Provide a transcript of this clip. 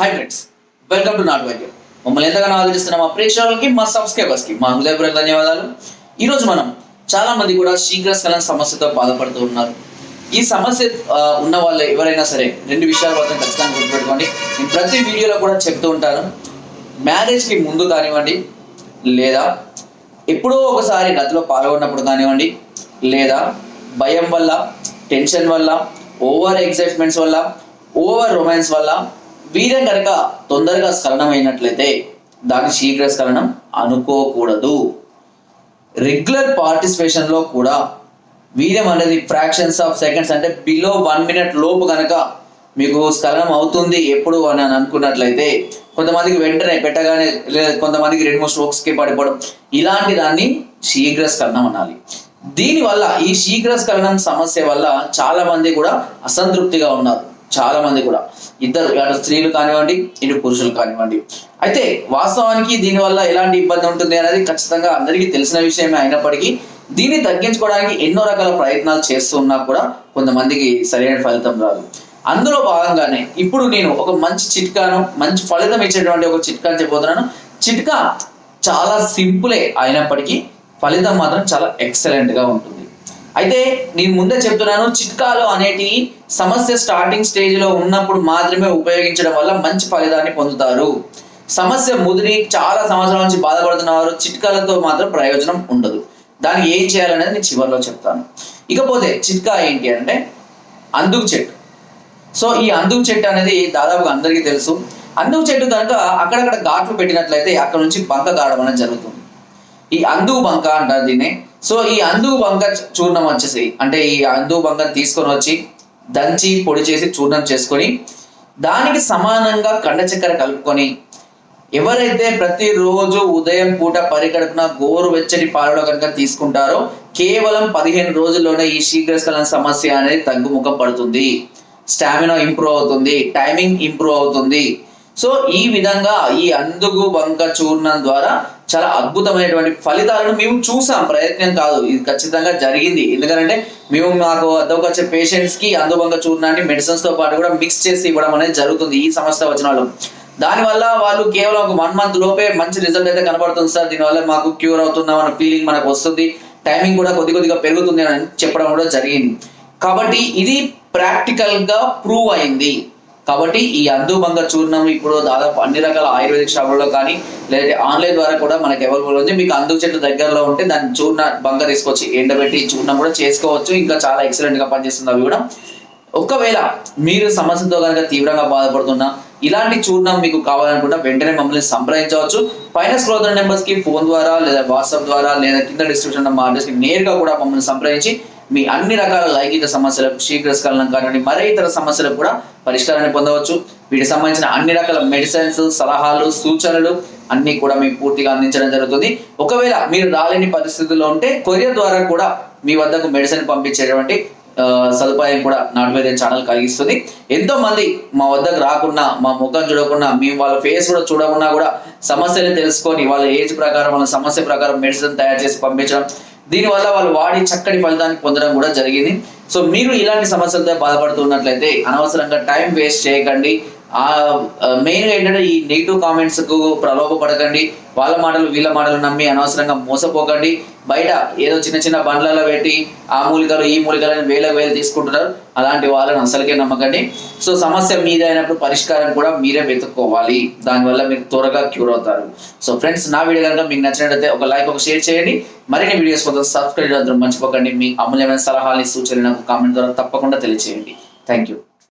Hi welcome to not వైద్యం మమ్మల్ని ఎంతగానో ఆదరిస్తున్న మా ప్రేక్షకులకి మా సబ్స్క్రైబర్స్కి మా హృదయపూర్వక ధన్యవాదాలు. ఈ రోజు మనం చాలా మంది కూడా శీఘ్రస్ఖలన సమస్యతో బాధపడుతూ ఉన్నారు. ఈ సమస్య ఉన్న వాళ్ళు ఎవరైనా సరే రెండు విషయాలు మాత్రం ఖచ్చితంగా గుర్తుపెట్టుకోండి. నేను ప్రతి వీడియోలో కూడా చెప్తూ ఉంటాను. మ్యారేజ్కి ముందు కానివ్వండి లేదా ఎప్పుడో ఒకసారి గతిలో పాల్గొన్నప్పుడు కానివ్వండి లేదా భయం వల్ల టెన్షన్ వల్ల ఓవర్ ఎగ్జైట్మెంట్స్ వల్ల ఓవర్ రొమాన్స్ వల్ల వీర్యం కనుక తొందరగా స్ఖలనమైనట్లయితే అయినట్లయితే శీఘ్ర స్ఖలనం అనుకోకూడదు. రెగ్యులర్ పార్టిసిపేషన్లో కూడా వీర్యం అనేది ఫ్రాక్షన్స్ ఆఫ్ సెకండ్స్ అంటే బిలో వన్ మినిట్ లోపు కనుక మీకు స్ఖలనం అవుతుంది ఎప్పుడు అని అనుకున్నట్లయితే కొంతమందికి వెంటనే పెట్టగానే లేదా కొంతమందికి రెండు మూడు స్ట్రోక్స్కి పడిపోవడం ఇలాంటి దాన్ని శీఘ్ర స్ఖలనం అనాలి. దీనివల్ల ఈ శీఘ్ర స్ఖలనం సమస్య వల్ల చాలా మంది కూడా అసంతృప్తిగా ఉన్నారు. చాలా మంది కూడా. ఇద్దరు అటు స్త్రీలు కానివ్వండి ఇటు పురుషులు కానివ్వండి. అయితే వాస్తవానికి దీనివల్ల ఎలాంటి ఇబ్బంది ఉంటుంది అనేది ఖచ్చితంగా అందరికీ తెలిసిన విషయమే అయినప్పటికీ దీన్ని తగ్గించుకోవడానికి ఎన్నో రకాల ప్రయత్నాలు చేస్తున్నా కూడా కొంతమందికి సరైన ఫలితం రాదు. అందులో భాగంగానే ఇప్పుడు నేను ఒక మంచి చిట్కాను మంచి ఫలితం ఇచ్చేటువంటి ఒక చిట్కాని చెప్పబోతున్నాను. చిట్కా చాలా సింపులే అయినప్పటికీ ఫలితం మాత్రం చాలా ఎక్సలెంట్గా ఉంటుంది. అయితే నేను ముందే చెప్తున్నాను చిట్కాలు అనేటివి సమస్య స్టార్టింగ్ స్టేజ్లో ఉన్నప్పుడు మాత్రమే ఉపయోగించడం వల్ల మంచి ఫలితాన్ని పొందుతారు. సమస్య ముదిరి చాలా సంవత్సరాల నుంచి బాధపడుతున్నవారు చిట్కాలతో మాత్రం ప్రయోజనం ఉండదు. దానికి ఏం చేయాలనేది నేను చివరిలో చెప్తాను. ఇకపోతే చిట్కా ఏంటి అంటే అందుకు చెట్టు. సో ఈ అందుకు చెట్టు అనేది దాదాపుగా అందరికీ తెలుసు. అందుకు చెట్టు కనుక అక్కడక్కడ ఘాట్లు పెట్టినట్లయితే అక్కడ నుంచి బంక కావడం అనేది జరుగుతుంది. ఈ అందుకు బంక అంటారు దీన్ని. సో ఈ అందు బంక చూర్ణం వచ్చేసి అంటే ఈ అందు బంకను తీసుకొని వచ్చి దంచి పొడి చేసి చూర్ణం చేసుకొని దానికి సమానంగా కండ చక్కెర కలుపుకొని ఎవరైతే ప్రతిరోజు ఉదయం పూట పరిగడుపున గోరు వెచ్చని పాలలో కనుక తీసుకుంటారో కేవలం పదిహేను రోజుల్లోనే ఈ శీఘ్రస్థలం సమస్య అనేది తగ్గుముఖం పడుతుంది. స్టామినా ఇంప్రూవ్ అవుతుంది టైమింగ్ ఇంప్రూవ్ అవుతుంది. సో ఈ విధంగా ఈ అందుగు బంక చూర్ణం ద్వారా చాలా అద్భుతమైనటువంటి ఫలితాలను మేము చూసాం. ప్రయత్నం కాదు ఇది ఖచ్చితంగా జరిగింది. ఎందుకంటే మేము మాకు అద్దకు వచ్చే పేషెంట్స్కి అందుబంక చూర్ణాన్ని మెడిసిన్స్తో పాటు కూడా మిక్స్ చేసి ఇవ్వడం అనేది జరుగుతుంది ఈ సమస్య వచ్చిన వాళ్ళు దానివల్ల వాళ్ళు కేవలం ఒక వన్ మంత్ లోపే మంచి రిజల్ట్ అయితే కనబడుతుంది సార్. దీనివల్ల మాకు క్యూర్ అవుతున్నాం అన్న ఫీలింగ్ మనకు వస్తుంది. టైమింగ్ కూడా కొద్ది కొద్దిగా పెరుగుతుంది అని చెప్పడం కూడా జరిగింది. కాబట్టి ఇది ప్రాక్టికల్గా ప్రూవ్ అయింది. కాబట్టి ఈ అందుబంగ చూర్ణం ఇప్పుడు దాదాపు అన్ని రకాల ఆయుర్వేదిక్ షాపుల్లో కానీ లేదా ఆన్లైన్ ద్వారా కూడా మనకి అవైలబుల్ ఉంది. మీకు అందు చెట్టు దగ్గరలో ఉంటే దాన్ని చూర్ణ బంగ తీసుకొచ్చి ఎండబెట్టి చూర్ణం కూడా చేసుకోవచ్చు. ఇంకా చాలా ఎక్సలెంట్గా పనిచేస్తుంది అవి కూడా ఒకవేళ మీరు సమస్యతో కనుక తీవ్రంగా బాధపడుతున్నా ఇలాంటి చూర్ణం మీకు కావాలనుకుంటే వెంటనే మమ్మల్ని సంప్రదించవచ్చు. పైన స్క్రోల్ నెంబర్స్కి ఫోన్ ద్వారా లేదా వాట్సాప్ ద్వారా లేదా కింద డిస్క్రిప్షన్ ఉన్న మా అడ్రస్కి నేరుగా కూడా మమ్మల్ని సంప్రదించి మీ అన్ని రకాల లైంగిక సమస్యలకు శీఘ్రస్ఖలనం కానివ్వండి మరే ఇతర సమస్యలకు కూడా పరిష్కారాన్ని పొందవచ్చు. వీటికి సంబంధించిన అన్ని రకాల మెడిసిన్స్ సలహాలు సూచనలు అన్ని కూడా మీకు పూర్తిగా అందించడం జరుగుతుంది. ఒకవేళ మీరు రాలేని పరిస్థితుల్లో ఉంటే కొరియర్ ద్వారా కూడా మీ వద్దకు మెడిసిన్ పంపించేటువంటి సదుపాయం కూడా నాటువేద ఛానల్ కలిగిస్తుంది. ఎంతో మంది మా వద్దకు రాకుండా మా ముఖం చూడకుండా మేము వాళ్ళ ఫేస్ కూడా చూడకుండా కూడా సమస్యలు తెలుసుకొని వాళ్ళ ఏజ్ ప్రకారం వాళ్ళ సమస్య ప్రకారం మెడిసిన్ తయారు చేసి పంపించడం దీనివల్ల వాళ్ళు వాడి చక్కటి ఫలితాన్ని పొందడం కూడా జరిగింది. సో మీరు ఇలాంటి సమస్యలతో బాధపడుతున్నట్లయితే అనవసరంగా టైం వేస్ట్ చేయకండి. ఆ మెయిన్ ఏంటంటే ఈ నెగిటివ్ కామెంట్స్కు ప్రలోభపడకండి. వాళ్ళ మాటలు వీళ్ళ మాటలు నమ్మి అనవసరంగా మోసపోకండి. బయట ఏదో చిన్న చిన్న బండ్లలో పెట్టి ఆ మూలికలు ఈ మూలికలను వేలకు వేలు తీసుకుంటున్నారు. అలాంటి వాళ్ళని అసలుకే నమ్మకండి. సో సమస్య మీద అయినప్పుడు పరిష్కారం కూడా మీరే వెతుక్కోవాలి. దానివల్ల మీరు త్వరగా క్యూర్ అవుతారు. సో ఫ్రెండ్స్ నా వీడియో కనుక మీకు నచ్చినట్లయితే ఒక లైక్ ఒక షేర్ చేయండి. మరిన్ని వీడియోస్ కోసం సబ్స్క్రైబ్ అందరూ మర్చిపోకండి. మీ అమూల్యమైన సలహాలు సూచనలు నాకు కామెంట్ ద్వారా తప్పకుండా తెలియజేయండి థ్యాంక్ యూ